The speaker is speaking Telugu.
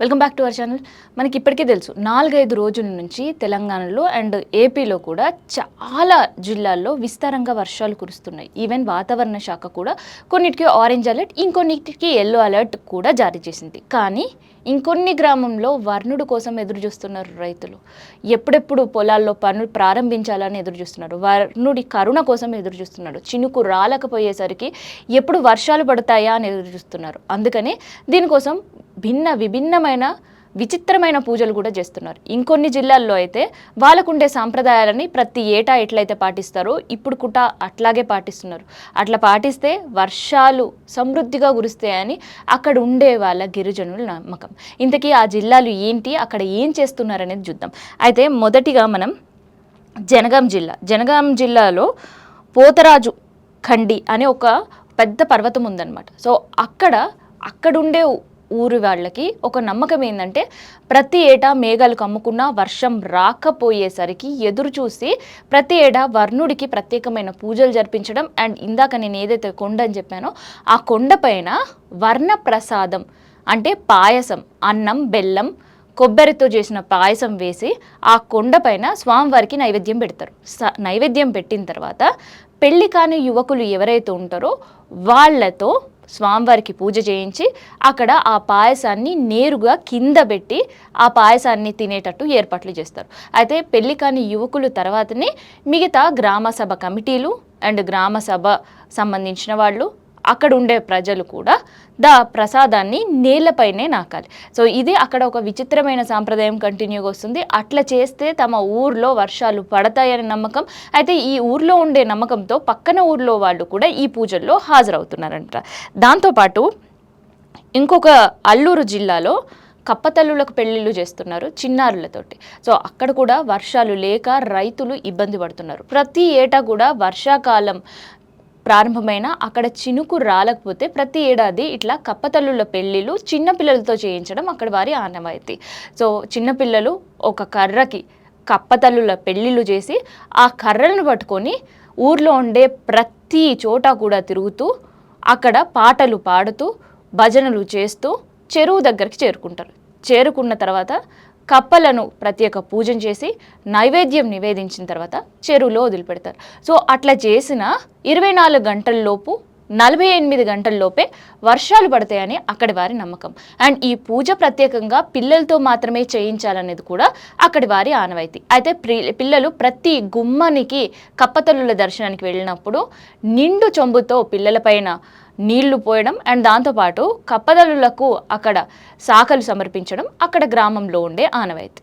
Welcome back to our channel మనకి ఇప్పటికే తెలుసు నాలుగైదు రోజుల నుంచి తెలంగాణలో అండ్ ఏపీలో కూడా చాలా జిల్లాల్లో విస్తారంగా వర్షాలు కురుస్తున్నాయి. ఈవెన్ వాతావరణ శాఖ కూడా కొన్నిటికి ఆరెంజ్ అలర్ట్ ఇంకొన్నిటికి ఎల్లో అలర్ట్ కూడా జారీ చేసింది. కానీ ఇంకొన్ని గ్రామంలో వర్ణుడు కోసం ఎదురు చూస్తున్నారు రైతులు. ఎప్పుడెప్పుడు పొలాల్లో పనులు ప్రారంభించాలని ఎదురు చూస్తున్నారు? వర్ణుడి కరుణ కోసం ఎదురు చూస్తున్నాడు చినుకు రాలకపోయేసరికి ఎప్పుడు వర్షాలు పడతాయా అని ఎదురు చూస్తున్నారు. అందుకనే దీనికోసం భిన్న విభిన్నమైన విచిత్రమైన పూజలు కూడా చేస్తున్నారు. ఇంకొన్ని జిల్లాల్లో అయితే వాళ్ళకుండే సాంప్రదాయాలని ప్రతి ఏటా ఎట్లయితే పాటిస్తారో ఇప్పుడు కూడా అట్లాగే పాటిస్తున్నారు. అట్లా పాటిస్తే వర్షాలు సమృద్ధిగా కురుస్తాయని అక్కడ ఉండే వాళ్ళ గిరిజనుల నమ్మకం. ఇంతకీ ఆ జిల్లాలు ఏంటి అక్కడ ఏం చేస్తున్నారనేది చూద్దాం. అయితే మొదటిగా మనం జనగాం జిల్లా. జనగాం జిల్లాలో పోతరాజు ఖండి అనే ఒక పెద్ద పర్వతం ఉందన్నమాట. సో అక్కడ అక్కడుండే ఊరి వాళ్ళకి ఒక నమ్మకం ఏంటంటే ప్రతి ఏటా మేఘాలు కమ్ముకున్నా వర్షం రాకపోయేసరికి ఎదురు చూసి ప్రతి ఏటా వర్ణుడికి ప్రత్యేకమైన పూజలు జరిపించడం అండ్ ఇందాక నేను ఏదైతే కొండ అని చెప్పానో ఆ కొండ పైన వర్ణ ప్రసాదం అంటే పాయసం అన్నం బెల్లం కొబ్బరితో చేసిన పాయసం వేసి ఆ కొండపైన స్వామివారికి నైవేద్యం పెడతారు. స నైవేద్యం పెట్టిన తర్వాత పెళ్ళి కాని యువకులు ఎవరైతే ఉంటారో వాళ్ళతో స్వామివారికి పూజ చేయించి అక్కడ ఆ పాయసాన్ని నేరుగా కింద పెట్టి ఆ పాయసాన్ని తినేటట్టు ఏర్పాట్లు చేస్తారు. అయితే పెళ్ళి కాని యువకులు తర్వాతనే మిగతా గ్రామ సభ కమిటీలు అండ్ గ్రామ సభ సంబంధించిన వాళ్ళు అక్కడ ఉండే ప్రజలు కూడా దా ప్రసాదాన్ని నేలపైనే నాకాలి. సో ఇది అక్కడ ఒక విచిత్రమైన సాంప్రదాయం కంటిన్యూగా వస్తుంది. అట్లా చేస్తే తమ ఊర్లో వర్షాలు పడతాయనే నమ్మకం. అయితే ఈ ఊర్లో ఉండే నమ్మకంతో పక్కన ఊర్లో వాళ్ళు కూడా ఈ పూజల్లో హాజరవుతున్నారంట. దాంతోపాటు ఇంకొక అల్లూరు జిల్లాలో కప్పతల్లులకు పెళ్ళిళ్ళు చేస్తున్నారు చిన్నారులతోటి. సో అక్కడ కూడా వర్షాలు లేక రైతులు ఇబ్బంది పడుతున్నారు. ప్రతి ఏటా కూడా వర్షాకాలం ప్రారంభమైన అక్కడ చినుకు రాలకపోతే ప్రతి ఏడాది ఇట్లా కప్పతల్లుల పెళ్ళిళ్ళు చిన్నపిల్లలతో చేయించడం అక్కడ వారి ఆనవాయితీ. సో చిన్నపిల్లలు ఒక కర్రకి కప్పతల్లుల పెళ్ళిళ్ళు చేసి ఆ కర్రలను పట్టుకొని ఊర్లో ఉండే ప్రతి చోట కూడా తిరుగుతూ అక్కడ పాటలు పాడుతూ భజనలు చేస్తూ చెరువు దగ్గరికి చేరుకుంటారు. చేరుకున్న తర్వాత కప్పలను ప్రత్యేక పూజం చేసి నైవేద్యం నివేదించిన తర్వాత చెరువులో వదిలిపెడతారు. సో అట్లా చేసిన ఇరవై నాలుగు గంటల్లోపు నలభై ఎనిమిది గంటల్లోపే వర్షాలు పడతాయని అక్కడి వారి నమ్మకం. అండ్ ఈ పూజ ప్రత్యేకంగా పిల్లలతో మాత్రమే చేయించాలనేది కూడా అక్కడి వారి ఆనవాయితీ. అయితే పిల్లలు ప్రతి గుమ్మనికి కప్పతల్లుల దర్శనానికి వెళ్ళినప్పుడు నిండు చొంబుతో పిల్లలపైన నీళ్ళు పోయడం అండ్ దాంతోపాటు కప్పదలులకు అక్కడ శాఖలు సమర్పించడం అక్కడ గ్రామంలో ఉండే ఆనవాయితీ.